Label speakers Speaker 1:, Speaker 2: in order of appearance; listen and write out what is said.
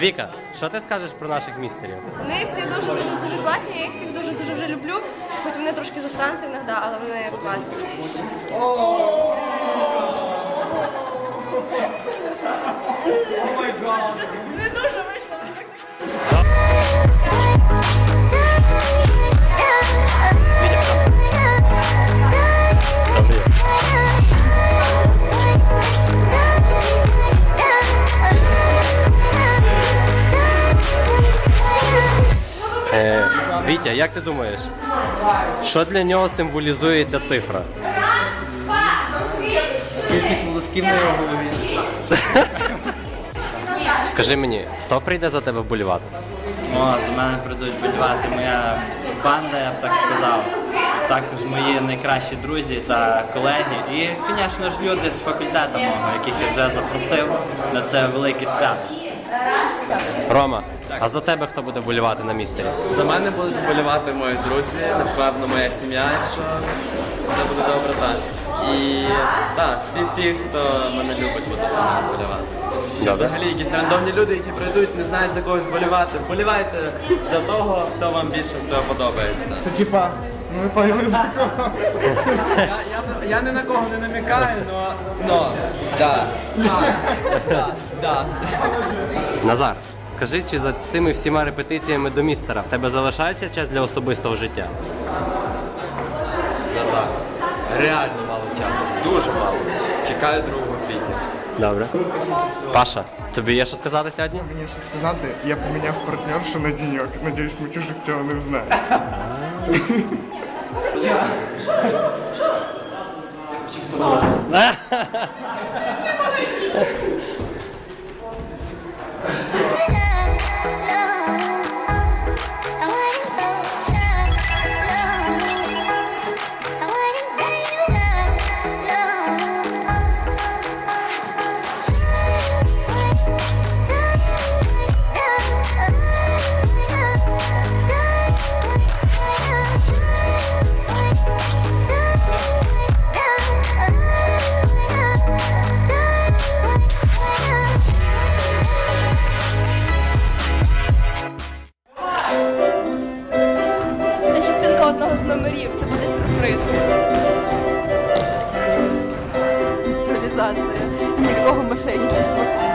Speaker 1: Віка, що ти скажеш про наших містерів?
Speaker 2: Вони всі дуже дуже дуже класні. Я їх всіх дуже дуже вже люблю. Хоч вони трошки засранці іноді, але вони класні. Вони дуже
Speaker 1: Вітя, як ти думаєш, що для нього символізує ця цифра?
Speaker 3: Кількість волосків на його голові.
Speaker 1: Скажи мені, хто прийде за тебе вболівати?
Speaker 3: О, за мене прийдуть болювати моя банда, я б так сказав. Також мої найкращі друзі та колеги. І, звісно ж, люди з факультету мого, яких я вже запросив на це велике свято.
Speaker 1: Рома,
Speaker 4: а
Speaker 1: за тебе хто буде вболівати на містері?
Speaker 4: За мене будуть вболівати мої друзі, напевно, моя сім'я, якщо все буде добре, так. І так, всі-всі, хто мене любить, будуть за мене вболівати.
Speaker 1: І Добре.
Speaker 4: взагалі якісь рандомні люди, які прийдуть, не знають за когось вболівати. Вболівайте за того, хто вам більше всього подобається.
Speaker 5: Це типа, ну ви поняли за кого?
Speaker 4: Я, я, ні на кого не намікаю, но, но, да, да, да, да.
Speaker 1: Назар, скажи, чи за цими всіма репетиціями до містера в тебе залишається час для особистого життя?
Speaker 4: Назад. Реально мало часу, дуже мало. Чекаю 2 квітня.
Speaker 1: Добре. Паша, тобі є що сказати сьогодні?
Speaker 5: Мені що сказати, я поміняв партнершу на діньок. Надіюсь, мучужик цього не взнає.
Speaker 1: Je sais pas
Speaker 6: одного з номерів. Це буде сюрприз. Імпровізація. Ніякого мошенничества.